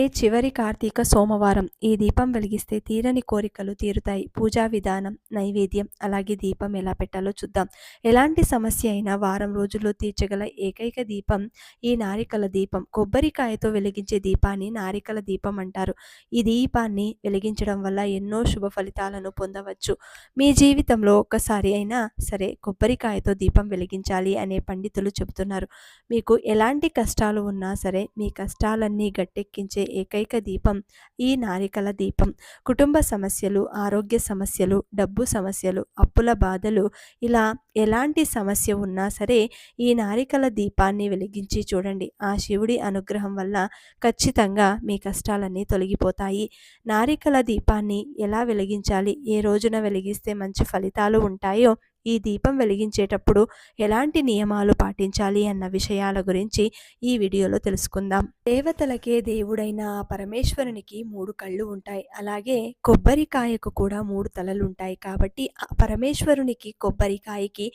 రేపే చివరి కార్తీక సోమవారం. ఈ దీపం వెలిగిస్తే తీరని కోరికలు తీరుతాయి. పూజా విధానం నైవేద్యం అలాగే దీపం ఎలా పెట్టాలో చూద్దాం. ఎలాంటి సమస్య అయినా వారం రోజుల్లో తీర్చగల ఏకైక దీపం ఈ నారికల దీపం. కొబ్బరికాయతో వెలిగించే దీపాన్ని నారికల దీపం అంటారు. ఈ దీపాన్ని వెలిగించడం వల్ల ఎన్నో శుభ ఫలితాలను పొందవచ్చు. మీ జీవితంలో ఒక్కసారి అయినా సరే కొబ్బరికాయతో దీపం వెలిగించాలి అనే పండితులు చెబుతున్నారు. మీకు ఎలాంటి కష్టాలు ఉన్నా సరే మీ కష్టాలన్నీ గట్టెక్కించే ఏకైక దీపం ఈ నారికల దీపం. కుటుంబ సమస్యలు ఆరోగ్య సమస్యలు డబ్బు సమస్యలు అప్పుల బాధలు ఇలా ఎలాంటి సమస్య ఉన్నా సరే ఈ నారికల దీపాన్ని వెలిగించి చూడండి. ఆ శివుడి అనుగ్రహం వల్ల ఖచ్చితంగా మీ కష్టాలన్నీ తొలగిపోతాయి. నారికల దీపాన్ని ఎలా వెలిగించాలి? ఏ రోజున వెలిగిస్తే మంచి ఫలితాలు ఉంటాయో ఈ దీపం వెలిగించేటప్పుడు ఎలాంటి నియమాలు పాటించాలి అన్న విషయాల గురించి ఈ వీడియోలో తెలుసుకుందాం. దేవతలకే దేవుడైన పరమేశ్వరునికి మూడు కళ్ళు ఉంటాయి. అలాగే కొబ్బరికాయకు కూడా మూడు తలలు ఉంటాయి. కాబట్టి పరమేశ్వరునికి కొబ్బరికాయకి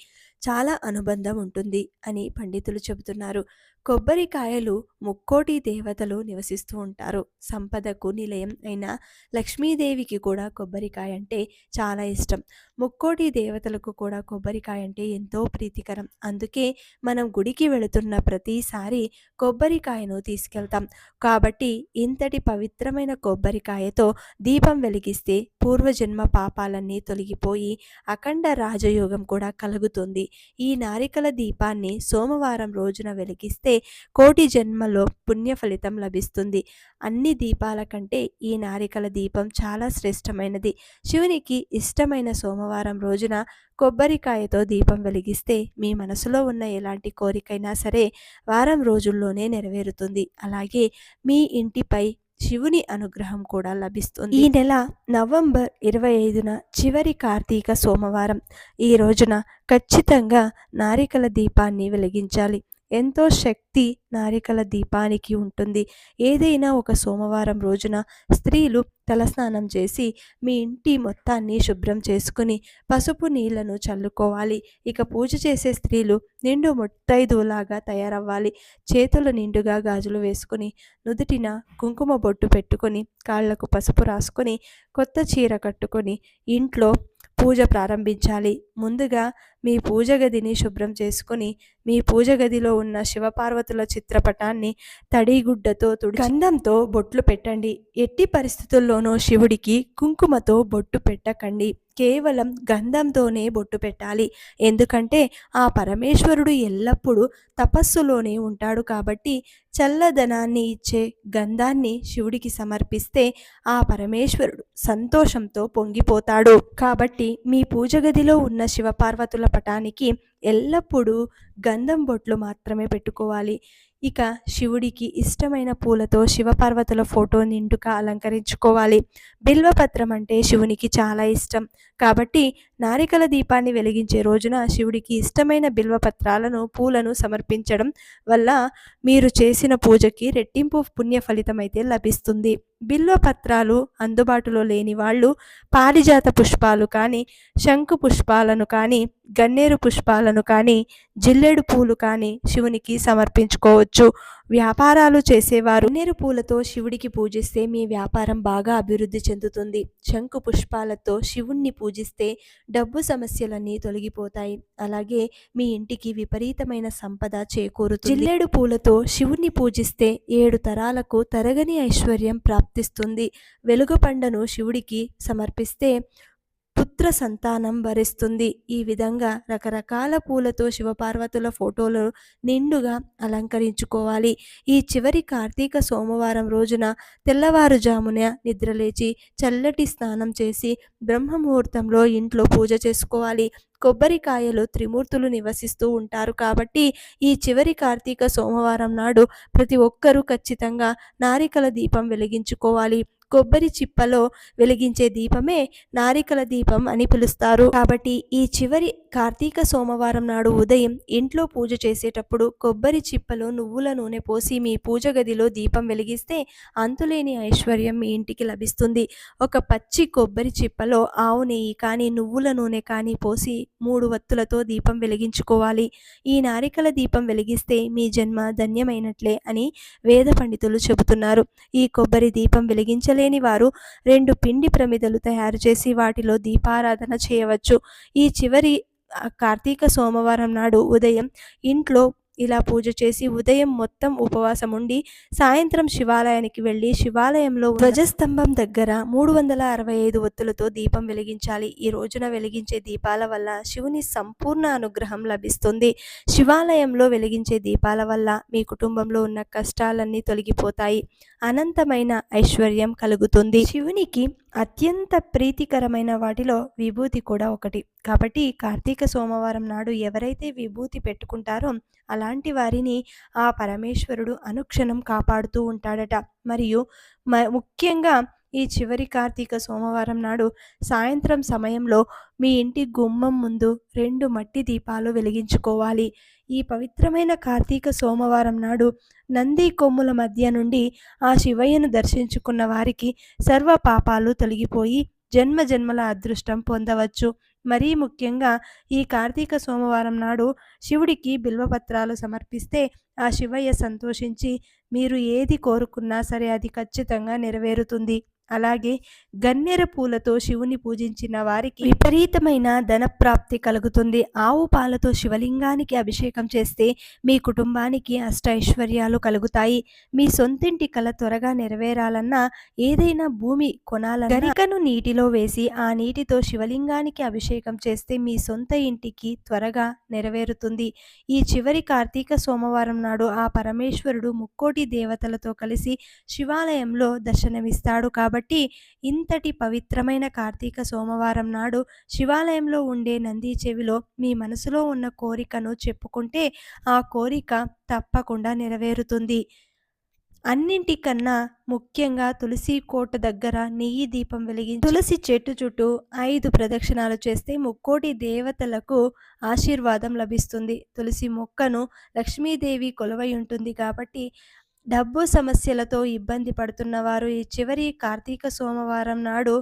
చాలా అనుబంధం ఉంటుంది అని పండితులు చెబుతున్నారు. కొబ్బరికాయలు ముక్కోటి దేవతలు నివసిస్తూ ఉంటారు. సంపదకు నిలయం అయిన లక్ష్మీదేవికి కూడా కొబ్బరికాయ అంటే చాలా ఇష్టం. ముక్కోటి దేవతలకు కూడా కొబ్బరికాయ అంటే ఎంతో ప్రీతికరం. అందుకే మనం గుడికి వెళుతున్న ప్రతిసారి కొబ్బరికాయను తీసుకెళ్తాం. కాబట్టి ఇంతటి పవిత్రమైన కొబ్బరికాయతో దీపం వెలిగిస్తే పూర్వజన్మ పాపాలన్నీ తొలగిపోయి అఖండ రాజయోగం కూడా కలుగుతుంది. ఈ నారికల దీపాన్ని సోమవారం రోజున వెలిగిస్తే కోటి జన్మలో పుణ్య ఫలితం లభిస్తుంది. అన్ని దీపాల కంటే ఈ నారికల దీపం చాలా శ్రేష్టమైనది. శివునికి ఇష్టమైన సోమవారం రోజున కొబ్బరికాయతో దీపం వెలిగిస్తే మీ మనసులో ఉన్న ఎలాంటి కోరికైనా సరే వారం రోజుల్లోనే నెరవేరుతుంది. అలాగే మీ ఇంటిపై శివుని అనుగ్రహం కూడా లభిస్తుంది. ఈ నెల నవంబర్ ఇరవై ఐదున చివరి కార్తీక సోమవారం. ఈ రోజున ఖచ్చితంగా నారికల దీపాన్ని వెలిగించాలి. ఎంతో శక్తి నారికల దీపానికి ఉంటుంది. ఏదైనా ఒక సోమవారం రోజున స్త్రీలు తలస్నానం చేసి మీ ఇంటి మొత్తాన్ని శుభ్రం చేసుకుని పసుపు నీళ్ళను చల్లుకోవాలి. ఇక పూజ చేసే స్త్రీలు నిండు ముత్తైదులాగా తయారవ్వాలి. చేతులు నిండుగా గాజులు వేసుకుని నుదుటిన కుంకుమ బొట్టు పెట్టుకొని కాళ్ళకు పసుపు రాసుకొని కొత్త చీర కట్టుకొని ఇంట్లో పూజ ప్రారంభించాలి. ముందుగా మీ పూజ గదిని శుభ్రం చేసుకుని మీ పూజ గదిలో ఉన్న శివపార్వతుల చిత్రపటాన్ని తడిగుడ్డతో తుడి గంధంతో బొట్లు పెట్టండి. ఎట్టి పరిస్థితుల్లోనూ శివుడికి కుంకుమతో బొట్టు పెట్టకండి. కేవలం గంధంతోనే బొట్టు పెట్టాలి. ఎందుకంటే ఆ పరమేశ్వరుడు ఎల్లప్పుడూ తపస్సులోనే ఉంటాడు కాబట్టి చల్లదనాన్ని ఇచ్చే గంధాన్ని శివుడికి సమర్పిస్తే ఆ పరమేశ్వరుడు సంతోషంతో పొంగిపోతాడు. కాబట్టి మీ పూజ గదిలో ఉన్న శివపార్వతుల పటానికి ఎల్లప్పుడూ గంధం బొట్లు మాత్రమే పెట్టుకోవాలి. ఇక శివుడికి ఇష్టమైన పూలతో శివపార్వతుల ఫోటో నిండుగా అలంకరించుకోవాలి. బిల్వపత్రం అంటే శివునికి చాలా ఇష్టం. కాబట్టి నారికల దీపాన్ని వెలిగించే రోజున శివుడికి ఇష్టమైన బిల్వపత్రాలను పూలను సమర్పించడం వల్ల మీరు చేసిన పూజకి రెట్టింపు పుణ్య ఫలితం అయితే లభిస్తుంది. బిల్వపత్రాలు అందుబాటులో లేని వాళ్ళు పారిజాత పుష్పాలు కానీ శంకు పుష్పాలను కానీ గన్నేరు పుష్పాలను కానీ జిల్లెడు పూలు కానీ శివునికి సమర్పించుకోవచ్చు. వ్యాపారాలు చేసేవారు గన్నేరు పూలతో శివుడికి పూజిస్తే మీ వ్యాపారం బాగా అభివృద్ధి చెందుతుంది. శంకు పుష్పాలతో శివుణ్ణి పూజిస్తే డబ్బు సమస్యలన్నీ తొలగిపోతాయి. అలాగే మీ ఇంటికి విపరీతమైన సంపద చేకూరుతుంది. జిల్లేడు పూలతో శివుణ్ణి పూజిస్తే ఏడు తరాలకు తరగని ఐశ్వర్యం ప్రాప్తిస్తుంది. వెలుగు పండను శివుడికి సమర్పిస్తే పుత్ర సంతానం భరిస్తుంది ఈ విధంగా రకరకాల పూలతో శివపార్వతుల ఫోటోలు నిండుగా అలంకరించుకోవాలి. ఈ చివరి కార్తీక సోమవారం రోజున తెల్లవారుజామున నిద్రలేచి చల్లటి స్నానం చేసి బ్రహ్మముహూర్తంలో ఇంట్లో పూజ చేసుకోవాలి. కొబ్బరికాయలు త్రిమూర్తులు నివసిస్తూ ఉంటారు కాబట్టి ఈ చివరి కార్తీక సోమవారం నాడు ప్రతి ఒక్కరూ ఖచ్చితంగా నారికల దీపం వెలిగించుకోవాలి. కొబ్బరి చిప్పలో వెలిగించే దీపమే నారికల దీపం అని పిలుస్తారు. కాబట్టి ఈ చివరి కార్తీక సోమవారం నాడు ఉదయం ఇంట్లో పూజ చేసేటప్పుడు కొబ్బరి చిప్పలో నువ్వుల నూనె పోసి మీ పూజ గదిలో దీపం వెలిగిస్తే అంతులేని ఐశ్వర్యం మీ ఇంటికి లభిస్తుంది. ఒక పచ్చి కొబ్బరి చిప్పలో ఆవు నెయ్యి కానీ నువ్వుల నూనె కానీ పోసి మూడు వత్తులతో దీపం వెలిగించుకోవాలి. ఈ నారికల దీపం వెలిగిస్తే మీ జన్మ ధన్యమైనట్లే అని వేద పండితులు చెబుతున్నారు. ఈ కొబ్బరి దీపం వెలిగించ వెలిగించలేని వారు రెండు పిండి ప్రమిదలు తయారు చేసి వాటిలో దీపారాధన చేయవచ్చు. ఈ చివరి కార్తీక సోమవారం నాడు ఉదయం ఇంట్లో ఇలా పూజ చేసి ఉదయం మొత్తం ఉపవాసం ఉండి సాయంత్రం శివాలయానికి వెళ్ళి శివాలయంలో ధ్వజస్తంభం దగ్గర మూడు వందల అరవై ఐదు ఒత్తులతో దీపం వెలిగించాలి. ఈ రోజున వెలిగించే దీపాల వల్ల శివుని సంపూర్ణ అనుగ్రహం లభిస్తుంది. శివాలయంలో వెలిగించే దీపాల వల్ల మీ కుటుంబంలో ఉన్న కష్టాలన్నీ తొలగిపోతాయి. అనంతమైన ఐశ్వర్యం కలుగుతుంది. శివునికి అత్యంత ప్రీతికరమైన వాటిలో విభూతి కూడా ఒకటి. కాబట్టి కార్తీక సోమవారం నాడు ఎవరైతే విభూతి పెట్టుకుంటారో అలాంటి వారిని ఆ పరమేశ్వరుడు అనుక్షణం కాపాడుతూ ఉంటాడట. మరియు ముఖ్యంగా ఈ చివరి కార్తీక సోమవారం నాడు సాయంత్రం సమయంలో మీ ఇంటి గుమ్మం ముందు రెండు మట్టి దీపాలు వెలిగించుకోవాలి. ఈ పవిత్రమైన కార్తీక సోమవారం నాడు నంది కొమ్ముల మధ్య నుండి ఆ శివయ్యను దర్శించుకున్న వారికి సర్వ పాపాలు తొలగిపోయి జన్మ జన్మల అదృష్టం పొందవచ్చు. మరీ ముఖ్యంగా ఈ కార్తీక సోమవారం నాడు శివుడికి బిల్వపత్రాలు సమర్పిస్తే ఆ శివయ్య సంతోషించి మీరు ఏది కోరుకున్నా సరే అది ఖచ్చితంగా నెరవేరుతుంది. అలాగే గన్నేర పూలతో శివుని పూజించిన వారికి విపరీతమైన ధనప్రాప్తి కలుగుతుంది. ఆవు పాలతో శివలింగానికి అభిషేకం చేస్తే మీ కుటుంబానికి అష్ట ఐశ్వర్యాలు కలుగుతాయి. మీ సొంతింటి కల త్వరగా నెరవేరాలన్నా ఏదైనా భూమి కొనాలన్నా గరికను నీటిలో వేసి ఆ నీటితో శివలింగానికి అభిషేకం చేస్తే మీ సొంత ఇంటికి త్వరగా నెరవేరుతుంది. ఈ చివరి కార్తీక సోమవారం నాడు ఆ పరమేశ్వరుడు ముక్కోటి దేవతలతో కలిసి శివాలయంలో దర్శనమిస్తాడు. కాబట్టి కాబట్టి ఇంతటి పవిత్రమైన కార్తీక సోమవారం నాడు శివాలయంలో ఉండే నంది చెవిలో మీ మనసులో ఉన్న కోరికను చెప్పుకుంటే ఆ కోరిక తప్పకుండా నెరవేరుతుంది. అన్నింటికన్నా ముఖ్యంగా తులసి కోట దగ్గర నెయ్యి దీపం వెలిగి తులసి చెట్టు చుట్టూ ఐదు ప్రదక్షిణాలు చేస్తే ముక్కోటి దేవతలకు ఆశీర్వాదం లభిస్తుంది. తులసి మొక్కను లక్ష్మీదేవి కొలవై ఉంటుంది కాబట్టి డబ్బు సమస్యలతో ఇబ్బంది పడుతున్న వారు ఈ చివరి కార్తీక సోమవారం నాడు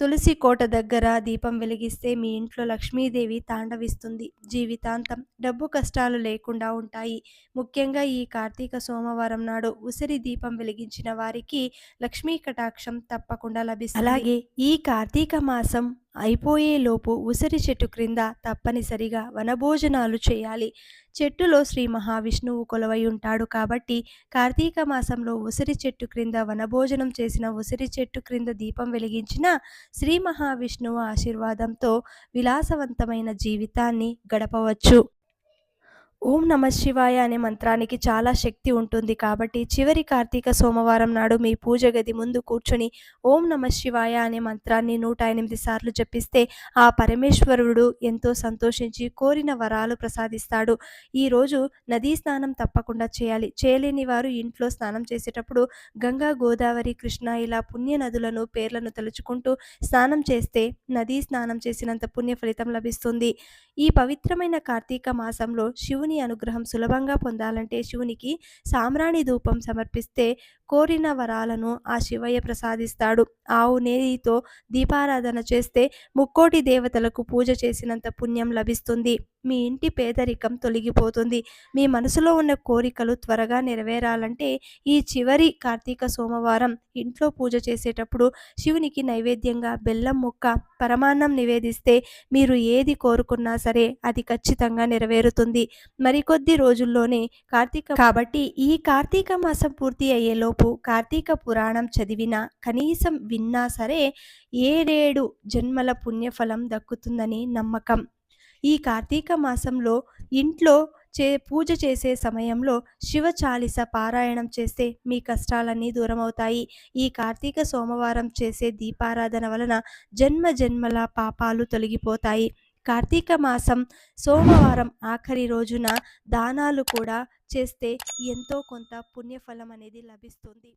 తులసి కోట దగ్గర దీపం వెలిగిస్తే మీ ఇంట్లో లక్ష్మీదేవి తాండవిస్తుంది. జీవితాంతం డబ్బు కష్టాలు లేకుండా ఉంటాయి. ముఖ్యంగా ఈ కార్తీక సోమవారం నాడు ఉసిరి దీపం వెలిగించిన వారికి లక్ష్మీ కటాక్షం తప్పకుండా లభిస్తుంది. అలాగే ఈ కార్తీక మాసం అయిపోయేలోపు ఉసిరి చెట్టు క్రింద తప్పనిసరిగా వనభోజనాలు చేయాలి. చెట్టులో శ్రీ మహావిష్ణువు కొలవై ఉంటాడు కాబట్టి కార్తీక మాసంలో ఉసిరి చెట్టు క్రింద వనభోజనం చేసిన ఉసిరి చెట్టు క్రింద దీపం వెలిగించిన శ్రీ మహావిష్ణువు ఆశీర్వాదంతో విలాసవంతమైన జీవితాన్ని గడపవచ్చు. ఓం నమ శివాయ అనే మంత్రానికి చాలా శక్తి ఉంటుంది కాబట్టి చివరి కార్తీక సోమవారం నాడు మీ పూజ గది ముందు కూర్చొని ఓం నమ శివాయ అనే మంత్రాన్ని నూట ఎనిమిది సార్లు జపిస్తే ఆ పరమేశ్వరుడు ఎంతో సంతోషించి కోరిన వరాలు ప్రసాదిస్తాడు. ఈరోజు నదీ స్నానం తప్పకుండా చేయాలి. చేయలేని వారు ఇంట్లో స్నానం చేసేటప్పుడు గంగా గోదావరి కృష్ణ ఇలా పుణ్య నదులను పేర్లను తలుచుకుంటూ స్నానం చేస్తే నదీ స్నానం చేసినంత పుణ్య ఫలితం లభిస్తుంది. ఈ పవిత్రమైన కార్తీక మాసంలో శివుని శివుని అనుగ్రహం సులభంగా పొందాలంటే శివునికి సామ్రాణి ధూపం సమర్పిస్తే కోరిన వరాలను ఆ శివయ్య ప్రసాదిస్తాడు. ఆవు నేతితో దీపారాధన చేస్తే ముక్కోటి దేవతలకు పూజ చేసినంత పుణ్యం లభిస్తుంది. మీ ఇంటి పేదరికం తొలగిపోతుంది. మీ మనసులో ఉన్న కోరికలు త్వరగా నెరవేరాలంటే ఈ చివరి కార్తీక సోమవారం ఇంట్లో పూజ చేసేటప్పుడు శివునికి నైవేద్యంగా బెల్లం ముక్క పరమాన్నం నివేదిస్తే మీరు ఏది కోరుకున్నా సరే అది ఖచ్చితంగా నెరవేరుతుంది. మరికొద్ది రోజుల్లోనే కార్తీక కాబట్టి ఈ కార్తీక మాసం పూర్తి అయ్యేలోపు కార్తీక పురాణం చదివినా కనీసం విన్నా సరే ఏడేడు జన్మల పుణ్యఫలం దక్కుతుందని నమ్మకం. ఈ కార్తీక మాసంలో ఇంట్లో చే పూజ చేసే సమయంలో శివ చాలిస పారాయణం చేస్తే మీ కష్టాలన్నీ దూరమవుతాయి. ఈ కార్తీక సోమవారం చేసే దీపారాధన వలన జన్మ జన్మల పాపాలు తొలగిపోతాయి. కార్తీక మాసం సోమవారం ఆఖరి రోజున దానాలు కూడా చేస్తే ఎంతో కొంత పుణ్యఫలం అనేది లభిస్తుంది.